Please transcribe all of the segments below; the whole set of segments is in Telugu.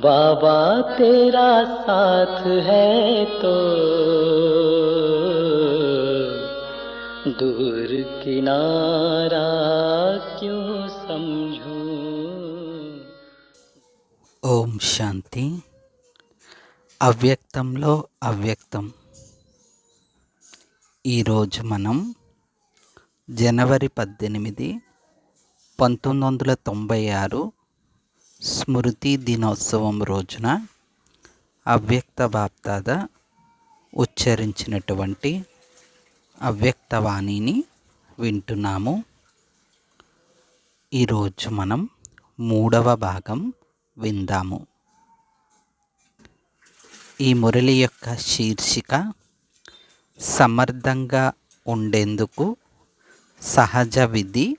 बाबा तेरा साथ है तो दूर किनारा क्यों समझूं ఓం శాంతి అవ్యక్తంలో అవ్యక్తం ఈరోజు మనం జనవరి పద్దెనిమిది పంతొమ్మిది వందల తొంభై ఆరు స్మృతి దినోత్సవం రోజున అవ్యక్త బాప్తాద ఉచ్చరించినటువంటి అవ్యక్తవాణిని వింటున్నాము. ఈరోజు మనం మూడవ భాగం విందాము. ఈ మురళి యొక్క శీర్షిక సమర్థంగా ఉండేందుకు సహజ విధి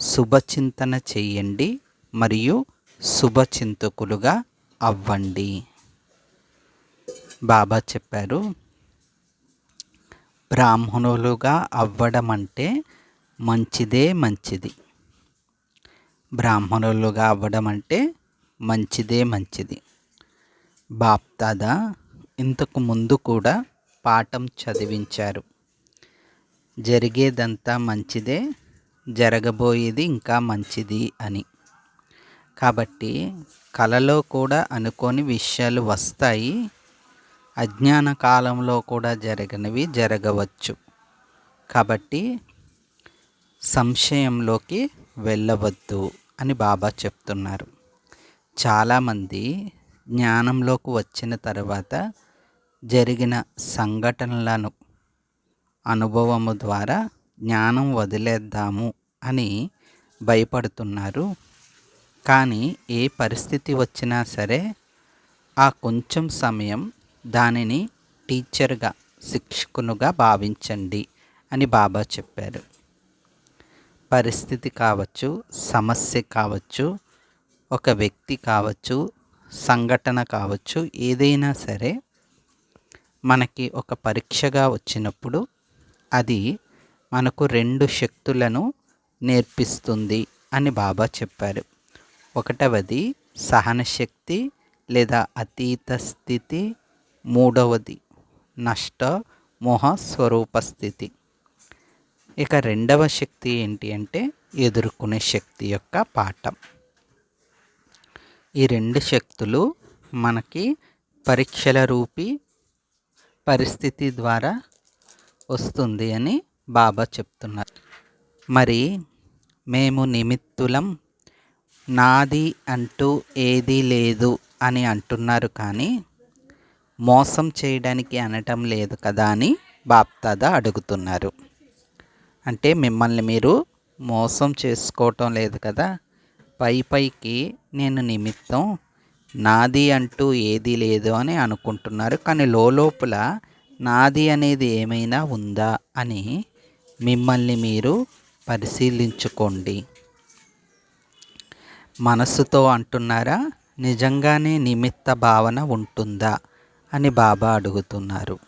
శుభచింతన చేయండి మరియు శుభచింతకులుగా అవ్వండి. బాబా చెప్పారు బ్రాహ్మణులుగా అవ్వడం అంటే మంచిదే మంచిది. బ్రాహ్మణులుగా అవ్వడం అంటే మంచిదే మంచిది. బాప్దాదా ఇంతకు ముందు కూడా పాఠం చదివించారు. జరిగేదంతా మంచిదే జరగబోయేది ఇంకా మంచిది అని. కాబట్టి కలలో కూడా అనుకోని విషయాలు వస్తాయి. అజ్ఞాన కాలంలో కూడా జరగనివి జరగవచ్చు. కాబట్టి సంశయంలోకి వెళ్ళవద్దు అని బాబా చెప్తున్నారు. చాలామంది జ్ఞానంలోకి వచ్చిన తర్వాత జరిగిన సంఘటనలను అనుభవము ద్వారా జ్ఞానం వదిలేద్దాము అని భయపడుతున్నారు. కానీ ఏ పరిస్థితి వచ్చినా సరే ఆ కొంచెం సమయం దానిని టీచర్గా శిక్షకునుగా భావించండి అని బాబా చెప్పారు. పరిస్థితి కావచ్చు సమస్య కావచ్చు ఒక వ్యక్తి కావచ్చు సంఘటన కావచ్చు ఏదైనా సరే మనకి ఒక పరీక్షగా వచ్చినప్పుడు అది మనకు రెండు శక్తులను నేర్పిస్తుంది అని బాబా చెప్పారు. ఒకటవది సహనశక్తి లేదా అతీత స్థితి మూడవది నష్ట మోహ స్వరూప స్థితి ఇక రెండవ శక్తి ఏంటి అంటే ఎదుర్కొనే శక్తి యొక్క పాఠం. ఈ రెండు శక్తులు మనకి పరీక్షల రూపి పరిస్థితి ద్వారా వస్తుంది అని బాబా చెప్తున్నారు. మరి మేము నిమిత్తులం నాది అంటూ ఏదీ లేదు అని అంటున్నారు కానీ మోసం చేయడానికి అనటం లేదు కదా అని బాప్తాద అడుగుతున్నారు. అంటే మిమ్మల్ని మీరు మోసం చేసుకోవటం లేదు కదా పై పైకి నేను నిమిత్తం నాది అంటూ ఏది లేదు అని అనుకుంటున్నారు. కానీ లోపల నాది అనేది ఏమైనా ఉందా అని మిమ్మల్ని మీరు పరిశీలించుకోండి. మనస్సుతో అంటున్నారా? నిజంగానే నిమిత్త భావన ఉంటుందా? అని బాబా అడుగుతున్నారు.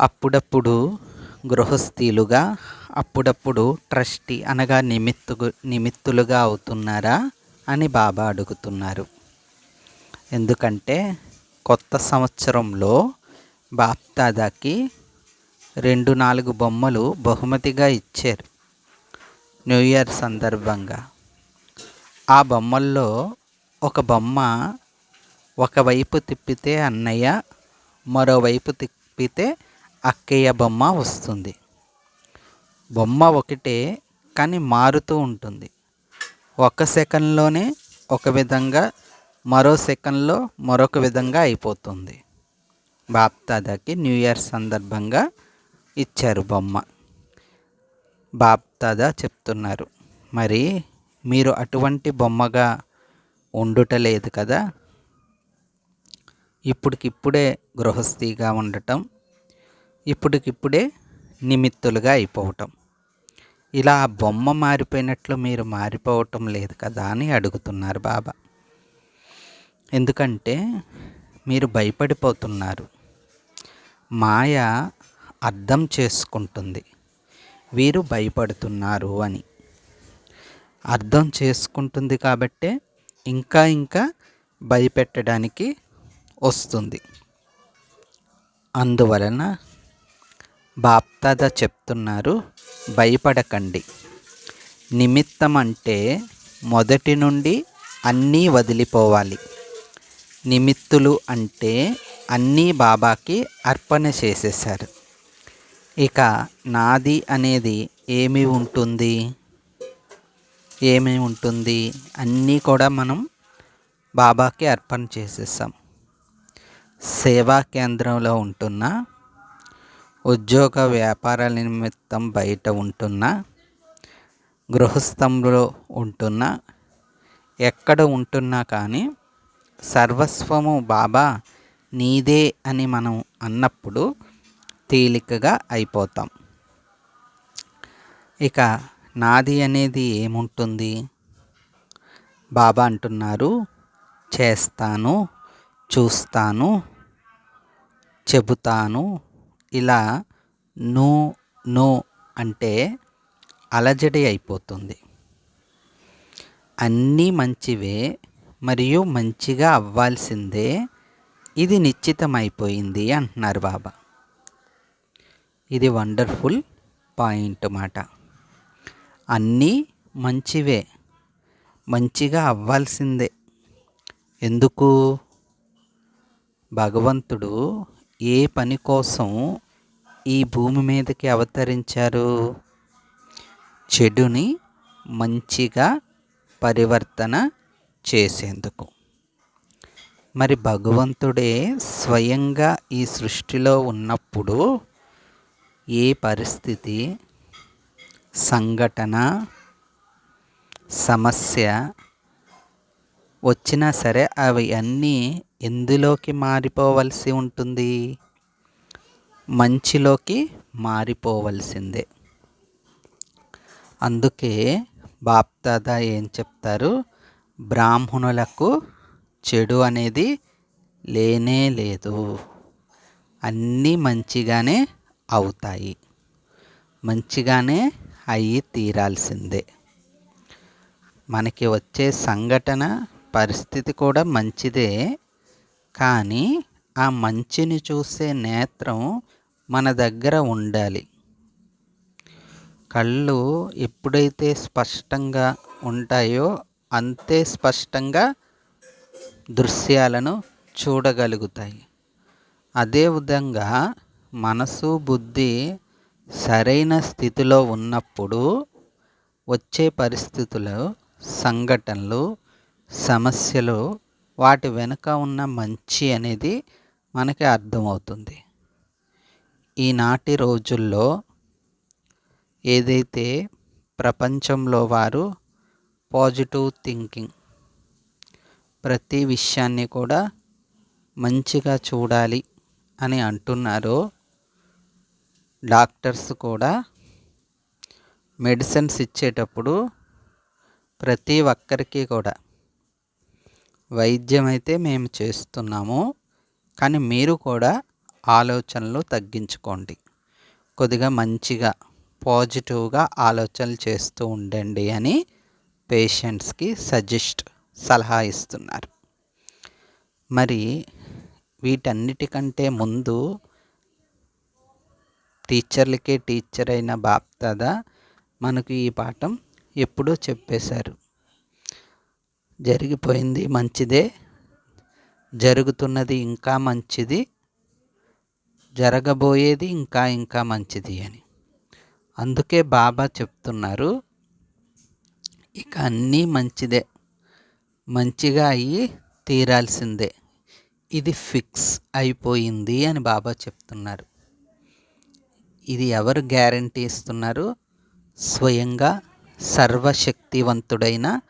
అప్పుడప్పుడు గృహస్థీలుగా అప్పుడప్పుడు ట్రస్టీ అనగా నిమిత్తు నిమిత్తులుగా అవుతున్నారా? అని బాబా అడుగుతున్నారు. ఎందుకంటే కొత్త సంవత్సరంలో బాప్దాదాకి రెండు నాలుగు బొమ్మలు బహుమతిగా ఇచ్చారు. న్యూ ఇయర్ సందర్భంగా. ఆ బొమ్మల్లో ఒక బొమ్మ ఒకవైపు తిప్పితే అన్నయ్య మరోవైపు తిప్పితే అక్కయ్య బొమ్మ వస్తుంది. బొమ్మ ఒకటే కానీ మారుతూ ఉంటుంది. ఒక సెకండ్లోనే ఒక విధంగా మరో సెకండ్లో మరొక విధంగా అయిపోతుంది. బాప్తాదాకి న్యూ ఇయర్ సందర్భంగా ఇచ్చారు బొమ్మ. బాప్తాదా చెప్తున్నారు. మరి మీరు అటువంటి బొమ్మగా ఉండుటలేదు కదా? ఇప్పటికిప్పుడే గృహస్థిగా ఉండటం ఇప్పటికిప్పుడే నిమిత్తులుగా అయిపోవటం. ఇలా ఆ బొమ్మ మారిపోయినట్లు మీరు మారిపోవటం లేదు కదా అని అడుగుతున్నారు బాబా. ఎందుకంటే మీరు భయపడిపోతున్నారు. మాయ అర్థం చేసుకుంటుంది. వీరు భయపడుతున్నారు అని. అర్థం చేసుకుంటుంది కాబట్టే ఇంకా ఇంకా భయపెట్టడానికి వస్తుంది. అందువలన బాప్తాద చెప్తున్నారు భయపడకండి. నిమిత్తం అంటే మొదటి నుండి అన్నీ వదిలిపోవాలి. నిమిత్తులు అంటే అన్నీ బాబాకి అర్పణ చేసేశారు. ఇక నాది అనేది ఏమి ఉంటుంది? ఏమేమి ఉంటుంది అన్నీ కూడా మనం బాబాకి అర్పణ చేసేసాం సేవా కేంద్రంలో ఉంటున్న ఉద్యోగ వ్యాపారాల నిమిత్తం బయట ఉంటున్న గృహస్థంలో ఉంటున్న ఎక్కడ ఉంటున్నా కానీ సర్వస్వము బాబా నీదే అని మనం అన్నప్పుడు తేలికగా అయిపోతాం. ఇక నాది అనేది ఏముంటుంది? బాబా అంటున్నారు. చేస్తాను చూస్తాను చెబుతాను. ఇలా నో నో అంటే అలజడి అయిపోతుంది. అన్నీ మంచివే మరియు మంచిగా అవ్వాల్సిందే. ఇది నిశ్చితమైపోయింది అంటున్నారు బాబా. ఇది వండర్ఫుల్ పాయింట్ మాట. అన్నీ మంచివే. మంచిగా అవ్వాల్సిందే. ఎందుకు? భగవంతుడు ఏ పని కోసం ఈ భూమి మీదకి అవతరించారు? చెడుని మంచిగా పరివర్తన చేసేందుకు. మరి భగవంతుడే స్వయంగా ఈ సృష్టిలో ఉన్నప్పుడు ఏ పరిస్థితి సంఘటన సమస్య వచ్చినా సరే అవి అన్నీ ఎందులోకి మారిపోవలసి ఉంటుంది? మంచిలోకి మారిపోవలసిందే. అందుకే బాప్దాదా ఏం చెప్తారు? బ్రాహ్మణులకు చెడు అనేది లేనే లేదు. అన్నీ మంచిగానే అవుతాయి. మంచిగానే అయ్యి తీరాల్సిందే. మనకి వచ్చే సంఘటన పరిస్థితి కూడా మంచిదే. కానీ ఆ మంచిని చూసే నేత్రం మన దగ్గర ఉండాలి. కళ్ళు ఎప్పుడైతే స్పష్టంగా ఉంటాయో అంతే స్పష్టంగా దృశ్యాలను చూడగలుగుతాయి. అదేవిధంగా మనసు బుద్ధి సరైన స్థితిలో ఉన్నప్పుడు వచ్చే పరిస్థితులు సంఘటనలు సమస్యలు వాటి వెనుక ఉన్న మంచి అనేది మనకి అర్థమవుతుంది. ఈనాటి రోజుల్లో ఏదైతే ప్రపంచంలో వారు పాజిటివ్ థింకింగ్ ప్రతి విషయాన్ని కూడా మంచిగా చూడాలి అని అంటున్నారో డాక్టర్స్ కూడా మెడిసిన్స్ ఇచ్చేటప్పుడు ప్రతి ఒక్కరికి కూడా వైద్యం అయితే మేము చేస్తున్నాము కానీ మీరు కూడా ఆలోచనలు తగ్గించుకోండి. కొద్దిగా మంచిగా పాజిటివ్గా ఆలోచనలు చేస్తూ ఉండండి అని పేషెంట్స్కి సజెస్ట్ సలహా ఇస్తున్నారు. మరి వీటన్నిటికంటే ముందు టీచర్లకే టీచర్ అయిన బాప్దాదా మనకు ఈ పాఠం ఎప్పుడూ చెప్పేశారు. జరిగిపోయింది మంచిదే. జరుగుతున్నది ఇంకా మంచిది. జరగబోయేది ఇంకా ఇంకా మంచిది అని. అందుకే బాబా చెప్తున్నారు. ఇక అన్నీ మంచిదే. మంచిగా అయ్యి తీరాల్సిందే. ఇది ఫిక్స్ అయిపోయింది అని బాబా చెప్తున్నారు. ఇది ఎవరు గ్యారంటీ ఇస్తున్నారు? స్వయంగా సర్వశక్తివంతుడైన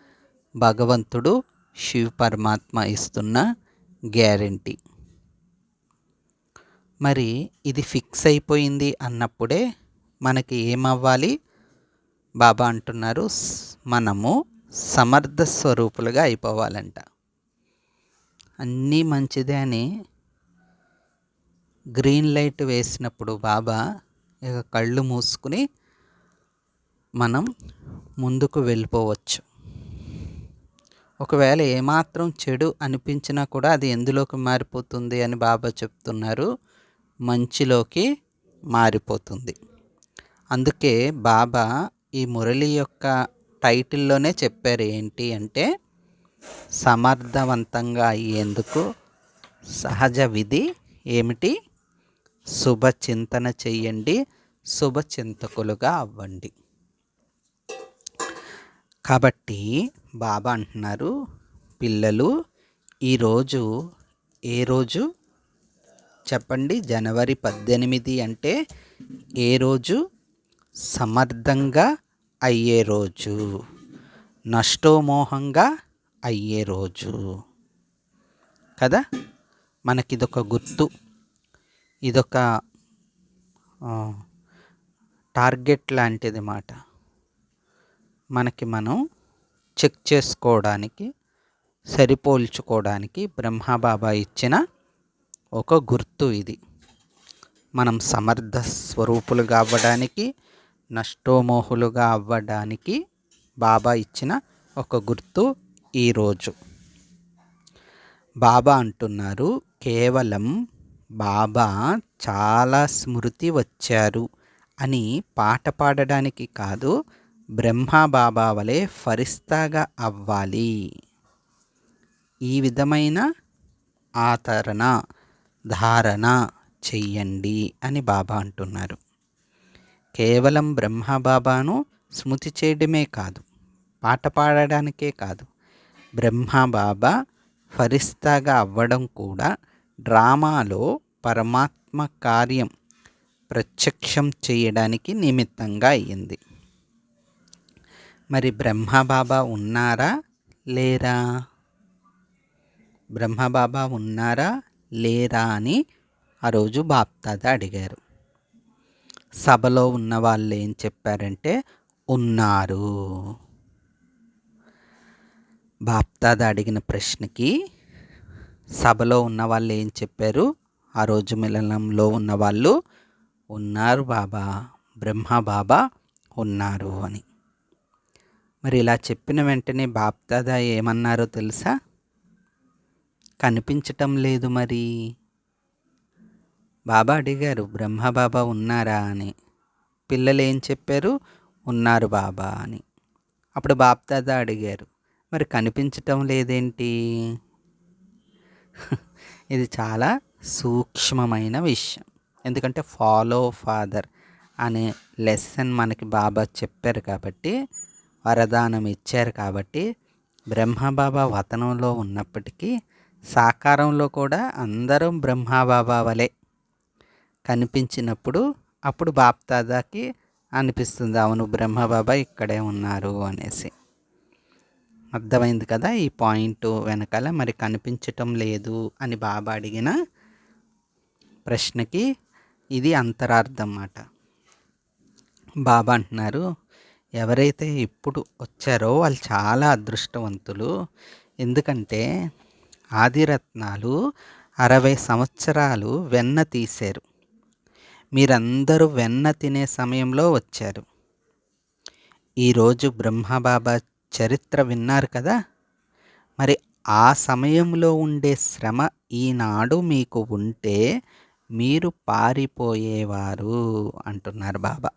భగవంతుడు శివ పరమాత్మ ఇస్తున్న గ్యారంటీ. మరి ఇది ఫిక్స్ అయిపోయింది అన్నప్పుడే మనకి ఏమవ్వాలి? బాబా అంటున్నారు మనము సమర్థ స్వరూపులుగా అయిపోవాలంట. అన్నీ మంచిదే అని గ్రీన్ లైట్ వేసినప్పుడు బాబా ఇక కళ్ళు మూసుకుని మనం ముందుకు వెళ్ళిపోవచ్చు. ఒకవేళ ఏమాత్రం చెడు అనిపించినా కూడా అది ఎందులోకి మారిపోతుంది అని బాబా చెప్తున్నారు. మంచిలోకి మారిపోతుంది. అందుకే బాబా ఈ మురళి యొక్క టైటిల్లోనే చెప్పారు ఏంటి అంటే సమర్థవంతంగా అయ్యేందుకు సహజ విధి ఏమిటి? శుభ చింతన చెయ్యండి శుభ చింతకులుగా అవ్వండి. కాబట్టి బాబా అంటున్నారు పిల్లలు ఈరోజు ఏ రోజు? చెప్పండి జనవరి పద్దెనిమిది అంటే ఏ రోజు? సమర్థంగా అయ్యే రోజు నష్టోమోహంగా అయ్యే రోజు. కదా? మనకిదొక గుర్తు. ఇదొక టార్గెట్ లాంటిది మాట. మనకి మనం చెక్ చేసుకోవడానికి సరిపోల్చుకోవడానికి బ్రహ్మబాబా ఇచ్చిన ఒక గుర్తు ఇది. మనం సమర్థ స్వరూపులుగా అవ్వడానికి నష్టోమోహులుగా అవ్వడానికి బాబా ఇచ్చిన ఒక గుర్తు ఈరోజు బాబా అంటున్నారు కేవలం బాబా చాలా స్మృతి వచ్చారు అని పాట పాడడానికి కాదు బ్రహ్మ బాబా వలె ఫరిస్తాగా అవ్వాలి. ఈ విధమైన ఆతరణ ధారణ చెయ్యండి అని బాబా అంటున్నారు. కేవలం బ్రహ్మ బాబాను స్మృతి చేయడమే కాదు పాట పాడడానికే కాదు బ్రహ్మ బాబా ఫరిస్తాగా అవ్వడం కూడా డ్రామాలో పరమాత్మ కార్యం ప్రత్యక్షం చేయడానికి నిమిత్తంగా అయ్యింది. మరి బ్రహ్మబాబా ఉన్నారా? లేరా? బ్రహ్మబాబా ఉన్నారా? లేరా అని ఆ రోజు బాప్తాద అడిగారు. సభలో ఉన్న వాళ్ళు ఏం చెప్పారంటే ఉన్నారు. బాప్తాద అడిగిన ప్రశ్నకి సభలో ఉన్న వాళ్ళు ఏం చెప్పారు? ఆ రోజు మిలనంలో ఉన్న వాళ్ళు ఉన్నారు బాబా బ్రహ్మ బాబా ఉన్నారు అని. మరి ఇలా చెప్పిన వెంటనే బాప్దాదా ఏమన్నారో తెలుసా? కనిపించటం లేదు మరి. బాబా అడిగారు బ్రహ్మ బాబా ఉన్నారా అని. పిల్లలు ఏం చెప్పారు? ఉన్నారు బాబా అని. అప్పుడు బాప్దాదా అడిగారు మరి కనిపించటం లేదేంటి? ఇది చాలా సూక్ష్మమైన విషయం. ఎందుకంటే ఫాలో ఫాదర్ అనే లెసన్ మనకి బాబా చెప్పారు కాబట్టి వరదానం ఇచ్చారు కాబట్టి బ్రహ్మబాబా వతనంలో ఉన్నప్పటికీ సాకారంలో కూడా అందరం బ్రహ్మబాబా వలె కనిపించినప్పుడు అప్పుడు బాప్దాదాకి అనిపిస్తుంది అవును బ్రహ్మబాబా ఇక్కడే ఉన్నారు అనేసి. అర్థమైంది కదా ఈ పాయింట్ వెనకాల మరి కనిపించటం లేదు అని బాబా అడిగిన ప్రశ్నకి ఇది అంతరార్థం అన్నమాట. బాబా అంటున్నారు ఎవరైతే ఇప్పుడు వచ్చారో వాళ్ళు చాలా అదృష్టవంతులు. ఎందుకంటే ఆదిరత్నాలు అరవై సంవత్సరాలు వెన్న తీశారు. మీరందరూ వెన్న తినే సమయంలో వచ్చారు. ఈరోజు బ్రహ్మబాబా చరిత్ర విన్నారు కదా. మరి ఆ సమయంలో ఉండే శ్రమ ఈనాడు మీకు ఉంటే మీరు పారిపోయేవారు అంటున్నారు బాబా.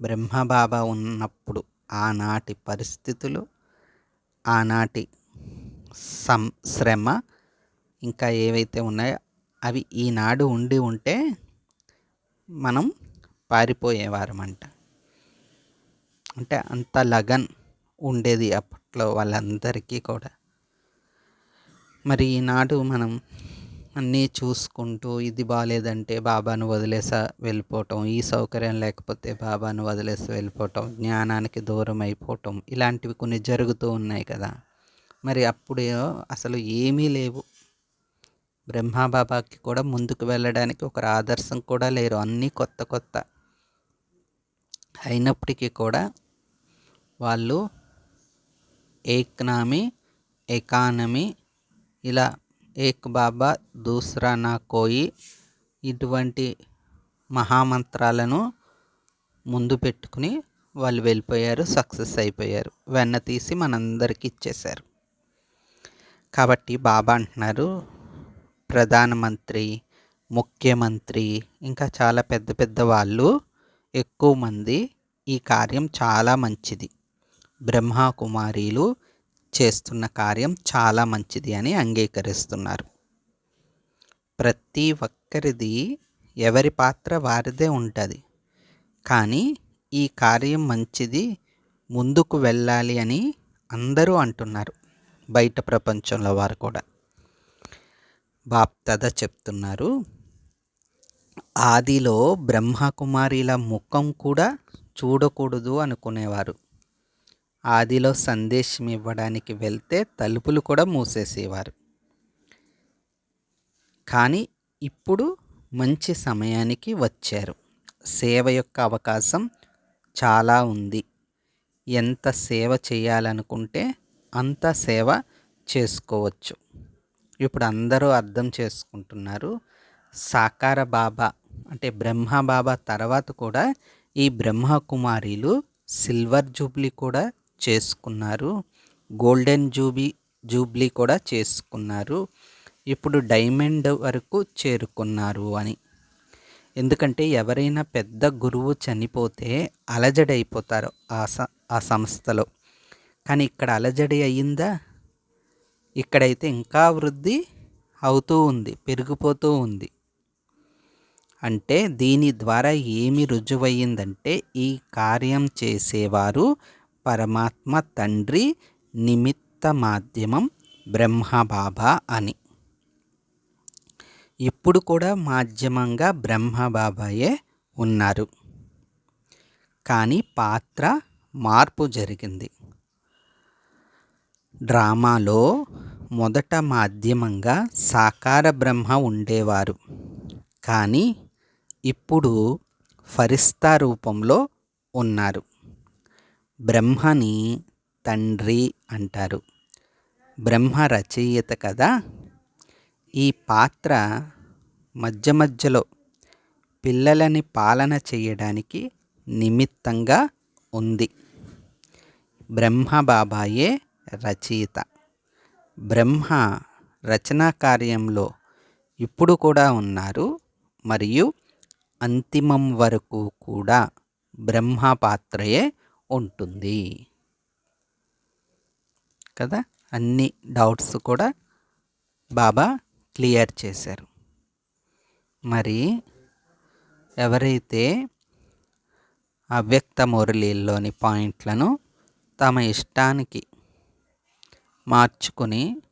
బ్రహ్మబాబా ఉన్నప్పుడు ఆనాటి పరిస్థితులు ఆనాటి సం శ్రమ ఇంకా ఏవైతే ఉన్నాయో అవి ఈనాడు ఉండి ఉంటే మనం పారిపోయేవారమంట. అంటే అంత లగన్ ఉండేది అప్పట్లో వాళ్ళందరికీ కూడా. మరి ఈనాడు మనం అన్నీ చూసుకుంటూ ఇది బాగాలేదంటే బాబాను వదిలేసా వెళ్ళిపోవటం ఈ సౌకర్యం లేకపోతే బాబాను వదిలేసి వెళ్ళిపోవటం జ్ఞానానికి దూరం అయిపోవటం ఇలాంటివి కొన్ని జరుగుతూ ఉన్నాయి కదా. మరి అప్పుడు అసలు ఏమీ లేవు. బ్రహ్మాబాబాకి కూడా ముందుకు వెళ్ళడానికి ఒక ఆదర్శం కూడా లేరు అన్నీ కొత్త కొత్త. అయినప్పటికీ కూడా వాళ్ళు ఏక్నామీ ఎకానమీ ఇలా ఏక్ బాబా దూసరా నా కోయి ఇటువంటి మహామంత్రాలను ముందు పెట్టుకుని వాళ్ళు వెళ్ళిపోయారు సక్సెస్ అయిపోయారు వెన్న తీసి మనందరికి ఇచ్చేశారు. కాబట్టి బాబా అంటున్నారు ప్రధానమంత్రి ముఖ్యమంత్రి ఇంకా చాలా పెద్ద పెద్ద వాళ్ళు ఎక్కువ మంది ఈ కార్యం చాలా మంచిది. బ్రహ్మకుమారీలు చేస్తున్న కార్యం చాలా మంచిది అని అంగీకరిస్తున్నారు. ప్రతి ఒక్కరిది ఎవరి పాత్ర వారిదే ఉంటుంది. కానీ ఈ కార్యం మంచిది ముందుకు వెళ్ళాలి అని అందరూ అంటున్నారు. బయట ప్రపంచంలో వారు కూడా. బాప్తద చెప్తున్నారు ఆదిలో బ్రహ్మకుమారిల ముఖం కూడా చూడకూడదు అనుకునేవారు. ఆదిలో సందేశం ఇవ్వడానికి వెళ్తే తలుపులు కూడా మూసేసేవారు. కానీ ఇప్పుడు మంచి సమయానికి వచ్చారు. సేవ యొక్క అవకాశం చాలా ఉంది. ఎంత సేవ చేయాలనుకుంటే అంత సేవ చేసుకోవచ్చు. ఇప్పుడు అందరూ అర్థం చేసుకుంటున్నారు. సాకార బాబా అంటే బ్రహ్మ బాబా తర్వాత కూడా ఈ బ్రహ్మ కుమారీలు సిల్వర్ జూబ్లీ కూడా చేసుకున్నారు. గోల్డెన్ జూబీ జూబ్లీ కూడా చేసుకున్నారు. ఇప్పుడు డైమండ్ వరకు చేరుకున్నారు అని. ఎందుకంటే ఎవరైనా పెద్ద గురువు చనిపోతే అలజడి అయిపోతారు ఆ స ఆ సంస్థలో. కానీ ఇక్కడ అలజడి అయ్యిందా? ఇక్కడైతే ఇంకా వృద్ధి అవుతూ ఉంది పెరిగిపోతూ ఉంది. అంటే దీని ద్వారా ఏమి రుజువయ్యిందంటే ఈ కార్యం చేసేవారు పరమాత్మ తండ్రి నిమిత్త మాధ్యమం బ్రహ్మబాబా అని. ఇప్పుడు కూడా మాధ్యమంగా బ్రహ్మబాబాయే ఉన్నారు. కానీ పాత్ర మార్పు జరిగింది. డ్రామాలో మొదట మాధ్యమంగా సాకార బ్రహ్మ ఉండేవారు. కానీ ఇప్పుడు ఫరిస్తా రూపంలో ఉన్నారు. బ్రహ్మని తండ్రి అంటారు. బ్రహ్మ రచయిత కదా. ఈ పాత్ర మధ్య మధ్యలో పిల్లలని పాలన చేయడానికి నిమిత్తంగా ఉంది. బ్రహ్మ బాబాయే రచయిత. బ్రహ్మ రచనా కార్యంలో ఇప్పుడు కూడా ఉన్నారు మరియు అంతిమం వరకు కూడా బ్రహ్మ పాత్రయే ఉంటుంది. కదా? అన్ని డౌట్స్ కూడా బాబా క్లియర్ చేశారు. మరి ఎవరైతే అవ్యక్త మురళీల్లోని పాయింట్లను తమ ఇష్టానికి మార్చుకుని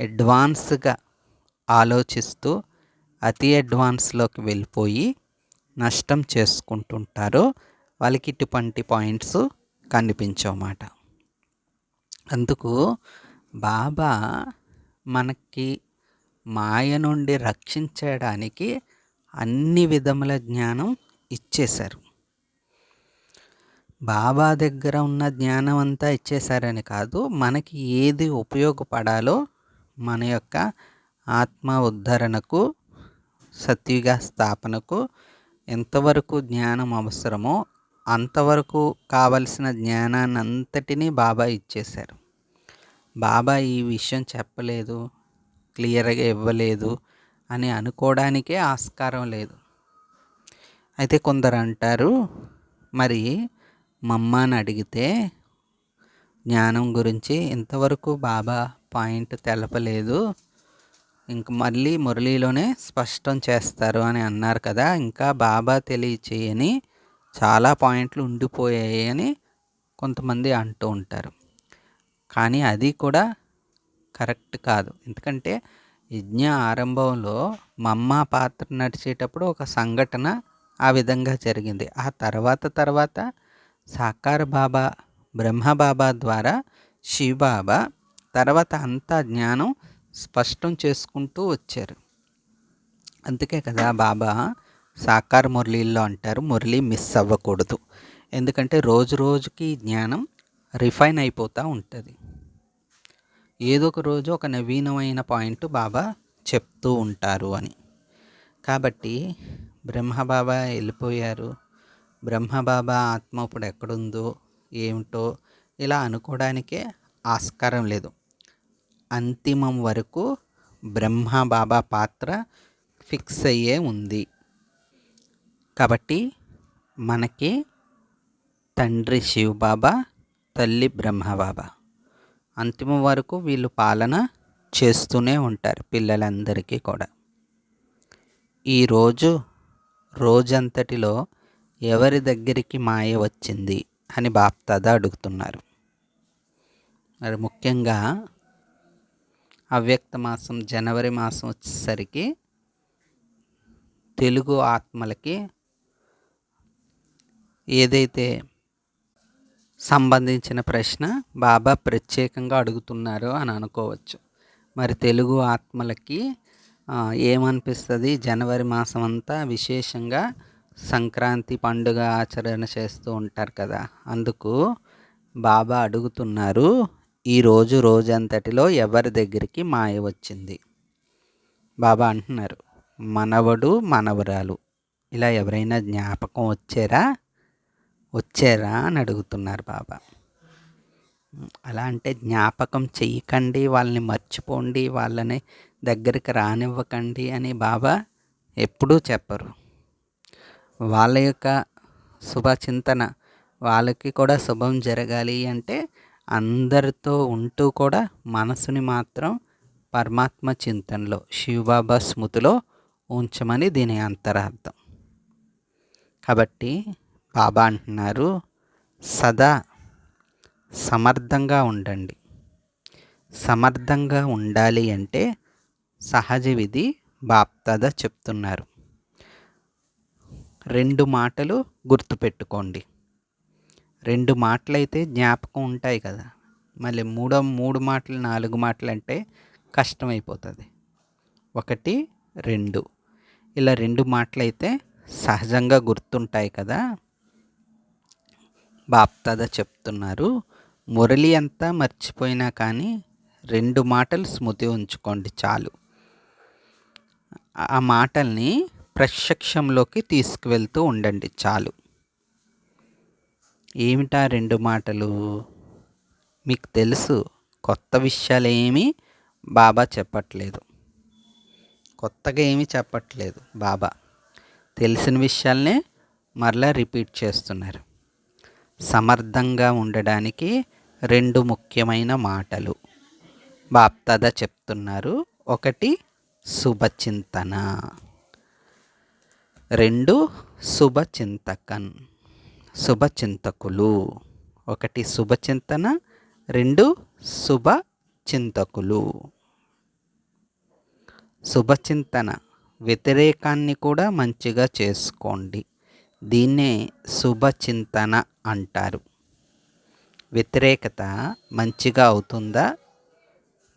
అడ్వాన్స్గా ఆలోచిస్తూ అతి అడ్వాన్స్లోకి వెళ్ళిపోయి నష్టం చేసుకుంటుంటారో వాళ్ళకి ఇటువంటి పాయింట్స్ కనిపించమాట అందుకు బాబా మనకి మాయ నుండి రక్షించడానికి అన్ని విధముల జ్ఞానం ఇచ్చేశారు. బాబా దగ్గర ఉన్న జ్ఞానం అంతా ఇచ్చేశారని కాదు మనకి ఏది ఉపయోగపడాలో మన యొక్క ఆత్మ ఉద్ధరణకు సత్యుగ స్థాపనకు ఎంతవరకు జ్ఞానం అవసరమో అంతవరకు కావలసిన జ్ఞానాన్ని అంతటినీ బాబా ఇచ్చేశారు. బాబా ఈ విషయం చెప్పలేదు క్లియర్గా ఇవ్వలేదు అని అనుకోవడానికే ఆస్కారం లేదు. అయితే కొందరు అంటారు మరి మమ్మని అడిగితే జ్ఞానం గురించి ఇంతవరకు బాబా పాయింట్ తెలపలేదు ఇంక మళ్ళీ మురళీలోనే స్పష్టం చేస్తారు అని అన్నారు కదా ఇంకా బాబా తెలియచేయని చాలా పాయింట్లు ఉండిపోయాయి అని కొంతమంది అంటూ ఉంటారు. కానీ అది కూడా కరెక్ట్ కాదు. ఎందుకంటే యజ్ఞ ఆరంభంలో మమ్మ పాత్ర నడిచేటప్పుడు ఒక సంఘటన ఆ విధంగా జరిగింది. ఆ తర్వాత తర్వాత సాకార బాబా బ్రహ్మబాబా ద్వారా శివబాబా తర్వాత అంతా జ్ఞానం స్పష్టం చేసుకుంటూ వచ్చారు. అందుకే కదా బాబా సాకార మురళీల్లో అంటారు మురళి మిస్ అవ్వకూడదు. ఎందుకంటే రోజు రోజుకి జ్ఞానం రిఫైన్ అయిపోతూ ఉంటుంది. ఏదో ఒక రోజు ఒక నవీనమైన పాయింట్ బాబా చెప్తూ ఉంటారు అని. కాబట్టి బ్రహ్మబాబా వెళ్ళిపోయారు. బ్రహ్మబాబా ఆత్మ ఇప్పుడు ఎక్కడుందో ఏమిటో ఇలా అనుకోవడానికే ఆస్కారం లేదు. అంతిమం వరకు బ్రహ్మబాబా పాత్ర ఫిక్స్ అయ్యే ఉంది. కాబట్టి మనకి తండ్రి శివబాబా తల్లి బ్రహ్మబాబా అంతిమం వరకు వీళ్ళు పాలన చేస్తూనే ఉంటారు పిల్లలందరికీ కూడా. ఈరోజు రోజంతటిలో ఎవరి దగ్గరికి మాయ వచ్చింది అని బాప్తాద అడుగుతున్నారు. మరి ముఖ్యంగా అవ్యక్త మాసం జనవరి మాసం వచ్చేసరికి తెలుగు ఆత్మలకి ఏదైతే సంబంధించిన ప్రశ్న బాబా ప్రత్యేకంగా అడుగుతున్నారు అని అనుకోవచ్చు. మరి తెలుగు ఆత్మలకి ఏమనిపిస్తుంది? జనవరి మాసం అంతా విశేషంగా సంక్రాంతి పండుగ ఆచరణ చేస్తూ ఉంటారు కదా. అందుకు బాబా అడుగుతున్నారు ఈరోజు రోజంతటిలో ఎవరి దగ్గరికి మాయ వచ్చింది? బాబా అంటున్నారు మనవడు మనవరాలు. ఇలా ఎవరైనా జ్ఞాపకం వచ్చారా? వచ్చారా అని అడుగుతున్నారు బాబా. అలా అంటే జ్ఞాపకం చెయ్యకండి వాళ్ళని మర్చిపోండి వాళ్ళని దగ్గరికి రానివ్వకండి అని బాబా ఎప్పుడూ చెప్పరు. వాళ్ళ యొక్క శుభచింతన వాళ్ళకి కూడా శుభం జరగాలి అంటే అందరితో ఉంటూ కూడా మనసుని మాత్రం పరమాత్మ చింతనలో శివబాబా స్మృతిలో ఉంచమని దీని అంతరార్థం. కాబట్టి బాబా అంటున్నారు సదా సమర్థంగా ఉండండి. సమర్థంగా ఉండాలి అంటే సహజ విధి బాప్తద చెప్తున్నారు. రెండు మాటలు గుర్తుపెట్టుకోండి. రెండు మాటలైతే జ్ఞాపకం ఉంటాయి కదా. మళ్ళీ మూడో మూడు మాటలు నాలుగు మాటలు అంటే కష్టమైపోతుంది. ఒకటి రెండు. ఇలా రెండు మాటలైతే సహజంగా గుర్తుంటాయి కదా. బాప్తాద చెప్తున్నారు. మురళి అంతా మర్చిపోయినా కానీ రెండు మాటలు స్మృతి ఉంచుకోండి చాలు. ఆ మాటల్ని ప్రత్యక్షంలోకి తీసుకువెళ్తూ ఉండండి చాలు. ఏమిటా రెండు మాటలు? మీకు తెలుసు కొత్త విషయాలు ఏమీ బాబా చెప్పట్లేదు. కొత్తగా ఏమీ చెప్పట్లేదు బాబా. తెలిసిన విషయాలనే మరలా రిపీట్ చేస్తున్నారు. సమర్థంగా ఉండడానికి రెండు ముఖ్యమైన మాటలు. బాప్తద చెప్తున్నారు. ఒకటి శుభచింతన. రెండు శుభచింతకన్ శుభచింతకులు. ఒకటి శుభచింతన. రెండు శుభ చింతకులు శుభచింతన. వ్యతిరేకాన్ని కూడా మంచిగా చేసుకోండి. దీన్నే శుభచింతన అంటారు. వ్యతిరేకత మంచిగా అవుతుందా?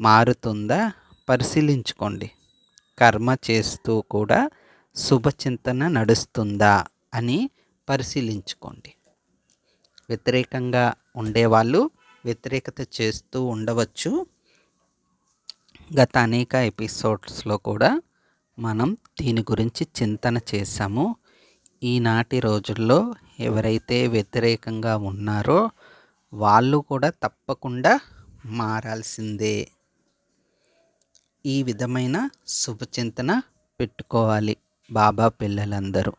మారుతుందా? పరిశీలించుకోండి. కర్మ చేస్తూ కూడా శుభచింతన నడుస్తుందా అని పరిశీలించుకోండి. వ్యతిరేకంగా ఉండేవాళ్ళు వ్యతిరేకత చేస్తూ ఉండవచ్చు. గత అనేక ఎపిసోడ్స్లో కూడా మనం దీని గురించి చింతన చేశాము. ఈనాటి రోజుల్లో ఎవరైతే వ్యతిరేకంగా ఉన్నారో వాళ్ళు కూడా తప్పకుండా మారాల్సిందే. ఈ విధమైన శుభచింతన పెట్టుకోవాలి బాబా పిల్లలందరూ.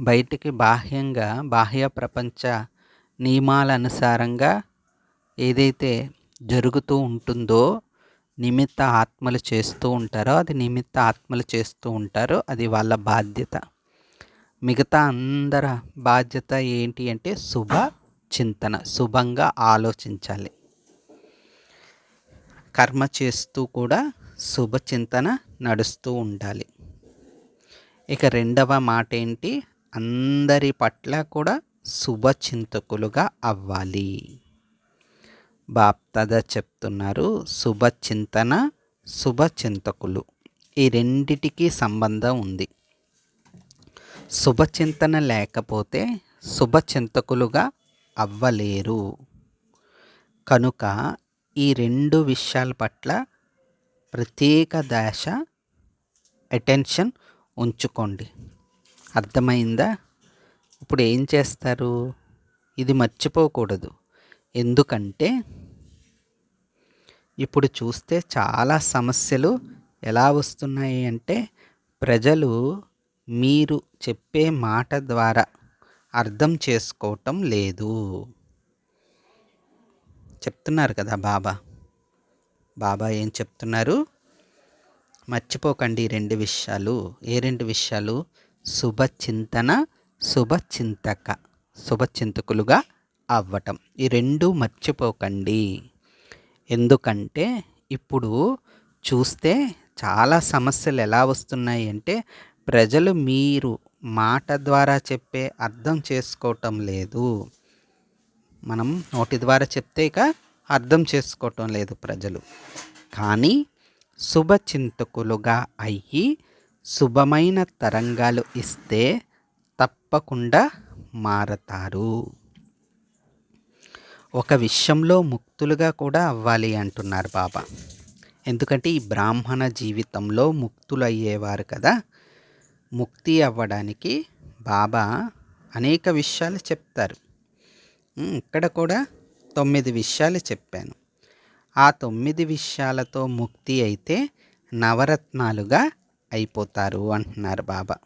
బయటికి బాహ్యంగా బాహ్య ప్రపంచ నియమాల అనుసారంగా ఏదైతే జరుగుతూ ఉంటుందో నిమిత్త ఆత్మలు చేస్తూ ఉంటారో అది నిమిత్త ఆత్మలు చేస్తూ ఉంటారో అది వాళ్ళ బాధ్యత. మిగతా అందర బాధ్యత ఏంటి అంటే శుభ చింతన శుభంగా ఆలోచించాలి. కర్మ చేస్తూ కూడా శుభ చింతన నడుస్తూ ఉండాలి. ఇక రెండవ మాట ఏంటి? అందరి పట్ల కూడా శుభచింతకులుగా అవ్వాలి. బాప్తద చెప్తున్నారు శుభచింతన శుభచింతకులు ఈ రెండిటికి సంబంధం ఉంది. శుభచింతన లేకపోతే శుభచింతకులుగా అవ్వలేరు. కనుక ఈ రెండు విషయాల పట్ల ప్రత్యేక దశ అటెన్షన్ ఉంచుకోండి. అర్థమైందా? ఇప్పుడు ఏం చేస్తారు? ఇది మర్చిపోకూడదు. ఎందుకంటే ఇప్పుడు చూస్తే చాలా సమస్యలు ఎలా వస్తున్నాయి అంటే ప్రజలు మీరు చెప్పే మాట ద్వారా అర్థం చేసుకోవటం లేదు. చెప్తున్నారు కదా బాబా. బాబా ఏం చెప్తున్నారు? మర్చిపోకండి రెండు విషయాలు. ఏ రెండు విషయాలు? శుభచింతన శుభచింతక శుభచింతకులుగా అవ్వటం. ఈ రెండు మర్చిపోకండి. ఎందుకంటే ఇప్పుడు చూస్తే చాలా సమస్యలు ఎలా వస్తున్నాయి అంటే ప్రజలు మీరు మాట ద్వారా చెప్పే అర్థం చేసుకోవటం లేదు. మనం నోటి ద్వారా చెప్తే ఇక అర్థం చేసుకోవటం లేదు ప్రజలు. కానీ శుభచింతకులుగా అయ్యి శుభమైన తరంగాలు ఇస్తే తప్పకుండా మారతారు. ఒక విషయంలో ముక్తులుగా కూడా అవ్వాలి అంటున్నారు బాబా. ఎందుకంటే ఈ బ్రాహ్మణ జీవితంలో ముక్తులు అయ్యేవారు కదా. ముక్తి అవ్వడానికి బాబా అనేక విషయాలు చెప్తారు. ఇక్కడ కూడా తొమ్మిది విషయాలు చెప్పాను. ఆ తొమ్మిది విషయాలతో ముక్తి అయితే నవరత్నాలుగా అయిపోతారు అంటున్నారు బాబా.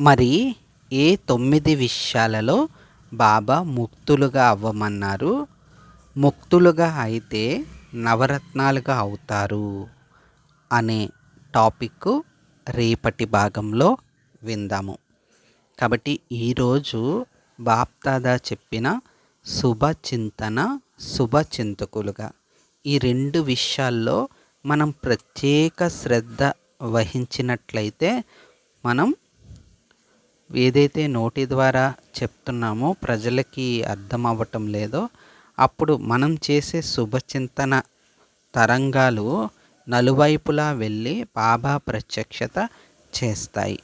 మరి ఏ తొమ్మిది విషయాలలో బాబా ముక్తులుగా అవ్వమన్నారు? ముక్తులుగా అయితే నవరత్నాలుగా అవుతారు అనే టాపిక్ రేపటి భాగంలో విందాము. కాబట్టి ఈరోజు బాప్తాదా చెప్పిన శుభచింతన శుభచింతకులుగా ఈ రెండు విషయాల్లో మనం ప్రత్యేక శ్రద్ధ వహించినట్లయితే మనం ఏదైతే నోటి ద్వారా చెప్తున్నామో ప్రజలకి అర్థం అవ్వటం లేదో అప్పుడు మనం చేసే శుభచింతన తరంగాలు నలువైపులా వెళ్ళి బాబా ప్రత్యక్షత చేస్తాయి.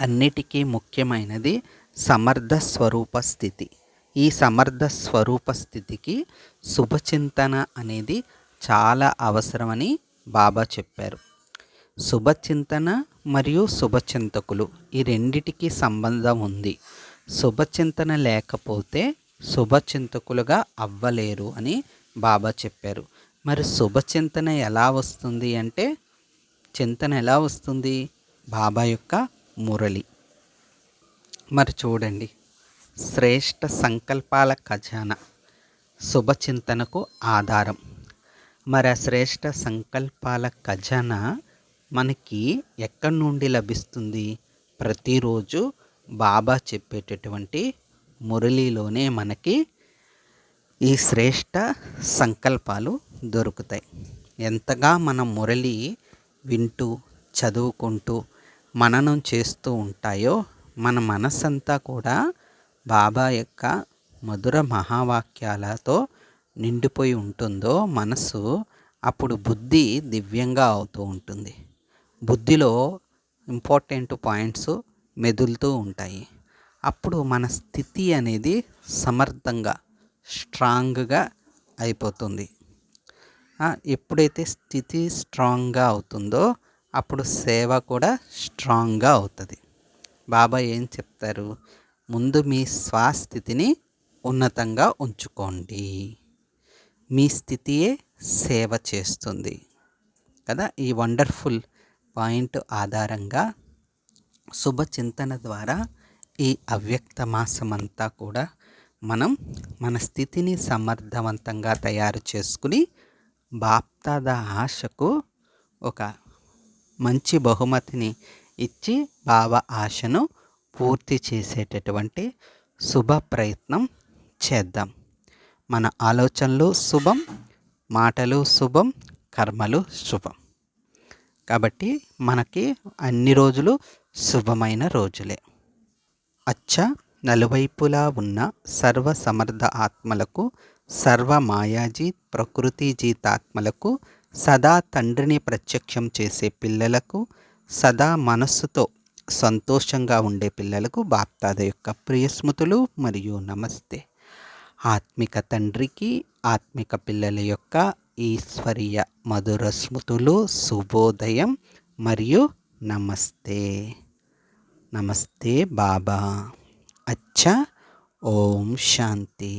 అన్నిటికీ ముఖ్యమైనది సమర్థ స్వరూప స్థితి. ఈ సమర్థ స్వరూప స్థితికి శుభచింతన అనేది చాలా అవసరమని బాబా చెప్పారు. శుభచింతన మరియు శుభచింతకులు ఈ రెండిటికి సంబంధం ఉంది. శుభచింతన లేకపోతే శుభచింతకులుగా అవ్వలేరు అని బాబా చెప్పారు. మరి శుభచింతన ఎలా వస్తుంది అంటే చింతన ఎలా వస్తుంది? బాబా యొక్క మురళి. మరి చూడండి. శ్రేష్ఠ సంకల్పాల ఖజానా శుభచింతనకు ఆధారం. మరి ఆ శ్రేష్ఠ సంకల్పాల ఖజానా మనకి ఎక్కడి నుండి లభిస్తుంది? ప్రతిరోజు బాబా చెప్పేటటువంటి మురళిలోనే మనకి ఈ శ్రేష్ఠ సంకల్పాలు దొరుకుతాయి. ఎంతగా మనం మురళి వింటూ చదువుకుంటూ మననం చేస్తూ ఉంటాయో మన మనసంతా కూడా బాబా యొక్క మధుర మహావాక్యాలతో నిండిపోయి ఉంటుందో మనసు అప్పుడు బుద్ధి దివ్యంగా అవుతూ ఉంటుంది. బుద్ధిలో ఇంపార్టెంట్ పాయింట్స్ మెదులుతూ ఉంటాయి. అప్పుడు మన స్థితి అనేది సమర్థంగా స్ట్రాంగ్గా అయిపోతుంది. ఎప్పుడైతే స్థితి స్ట్రాంగ్గా అవుతుందో అప్పుడు సేవ కూడా స్ట్రాంగ్గా అవుతుంది. బాబా ఏం చెప్తారు? ముందు మీ స్వస్థితిని ఉన్నతంగా ఉంచుకోండి. మీ స్థితియే సేవ చేస్తుంది. కదా? ఈ వండర్ఫుల్ పాయింట్ ఆధారంగా శుభచింతన ద్వారా ఈ అవ్యక్త మాసమంతా కూడా మనం మన స్థితిని సమర్థవంతంగా తయారు చేసుకుని బాప్తాద ఆశకు ఒక మంచి బహుమతిని ఇచ్చి భావ ఆశను పూర్తి చేసేటటువంటి శుభ ప్రయత్నం చేద్దాం. మన ఆలోచనలు శుభం మాటలు శుభం కర్మలు శుభం. కాబట్టి మనకి అన్ని రోజులు శుభమైన రోజులే. అచ్చా! నలువైపులా ఉన్న సర్వ సమర్థ ఆత్మలకు సర్వ మాయాజీ ప్రకృతి జీతాత్మలకు సదా తండ్రిని ప్రత్యక్షం చేసే పిల్లలకు సదా మనస్సుతో సంతోషంగా ఉండే పిల్లలకు బాప్తాద యొక్క ప్రియస్మృతులు మరియు నమస్తే. ఆత్మిక తండ్రికి ఆత్మిక పిల్లల యొక్క ఈశ్వరీయ మధుర స్మృతులు శుభోదయం మరియు నమస్తే. నమస్తే బాబా. అచ్చ. ఓం శాంతి.